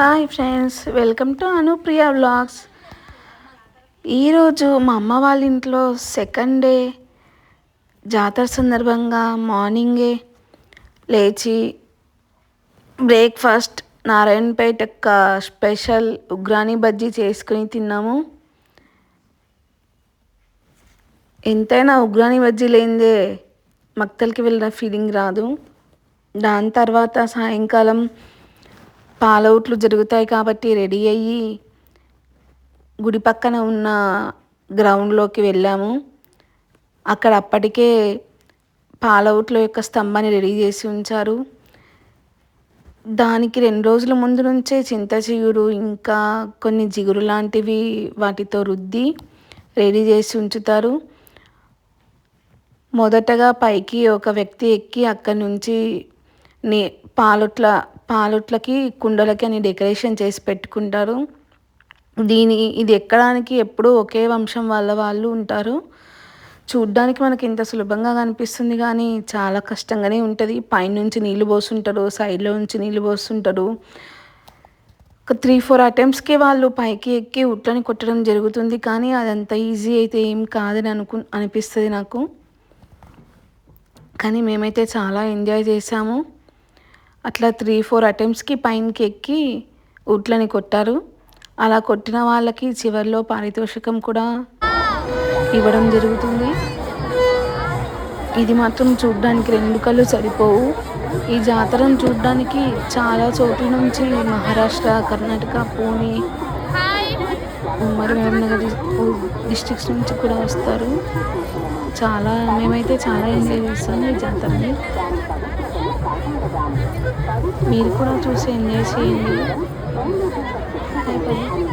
Hi friends welcome to Anupriya vlogs ఈరోజు మా అమ్మ వాళ్ళ ఇంట్లో సెకండ్ డే జాతర సందర్భంగా మార్నింగే లేచి బ్రేక్ఫాస్ట్ నారాయణపేట స్పెషల్ ఉగ్రాని బజ్జీ చేసుకుని తిన్నాము. ఎంతైనా ఉగ్రాని బజ్జీ లేనిదే మక్తలకి వెళ్ళిన ఫీలింగ్ రాదు. దాని తర్వాత సాయంకాలం పాలవుట్లు జరుగుతాయి కాబట్టి రెడీ అయ్యి గుడి పక్కన ఉన్న గ్రౌండ్లోకి వెళ్ళాము. అక్కడ అప్పటికే పాలవుట్ల యొక్క స్తంభాన్ని రెడీ చేసి ఉంచారు. దానికి రెండు రోజుల ముందు నుంచే చింతచిగురు ఇంకా కొన్ని జిగురు లాంటివి వాటితో రుద్ది రెడీ చేసి ఉంచుతారు. మొదటగా పైకి ఒక వ్యక్తి ఎక్కి అక్కడి నుంచి నీ పాలొట్ల పాలొట్లకి కుండలకి అని డెకరేషన్ చేసి పెట్టుకుంటారు. దీని ఇది ఎక్కడానికి ఎప్పుడూ ఒకే వంశం వాళ్ళ వాళ్ళు ఉంటారు. చూడ్డానికి మనకి ఇంత సులభంగా కనిపిస్తుంది కానీ చాలా కష్టంగానే ఉంటుంది. పైనుంచి నీళ్ళు పోస్తుంటారు సైడ్లో నుంచి నీళ్ళు పోస్తుంటారు ఒక త్రీ ఫోర్ అటెంప్ట్స్కి వాళ్ళు పైకి ఎక్కి ఉట్లని కొట్టడం జరుగుతుంది కానీ అదంత ఈజీ అయితే ఏం కాదని అనుకు అనిపిస్తుంది నాకు. కానీ మేమైతే చాలా ఎంజాయ్ చేసాము అట్లా త్రీ ఫోర్ అటెంప్ట్స్కి పైనకి ఎక్కి ఉట్లని కొట్టారు. అలా కొట్టిన వాళ్ళకి చివరిలో పారితోషికం కూడా ఇవ్వడం జరుగుతుంది. ఇది మాత్రం చూడడానికి రెండు కళ్ళు సరిపోవు. ఈ జాతరను చూడడానికి చాలా చోట్ల నుంచి మహారాష్ట్ర కర్ణాటక పూణే ఉమ్మడి మహబూబ్నగర్ డిస్ట్రిక్ట్స్ నుంచి కూడా వస్తారు. చాలా మేమైతే చాలా ఎంజాయ్ చేస్తాం ఈ జాతరని. మీరు కూడా చూసి ఎంజాయ్ చేయండి బాయ్ బాయ్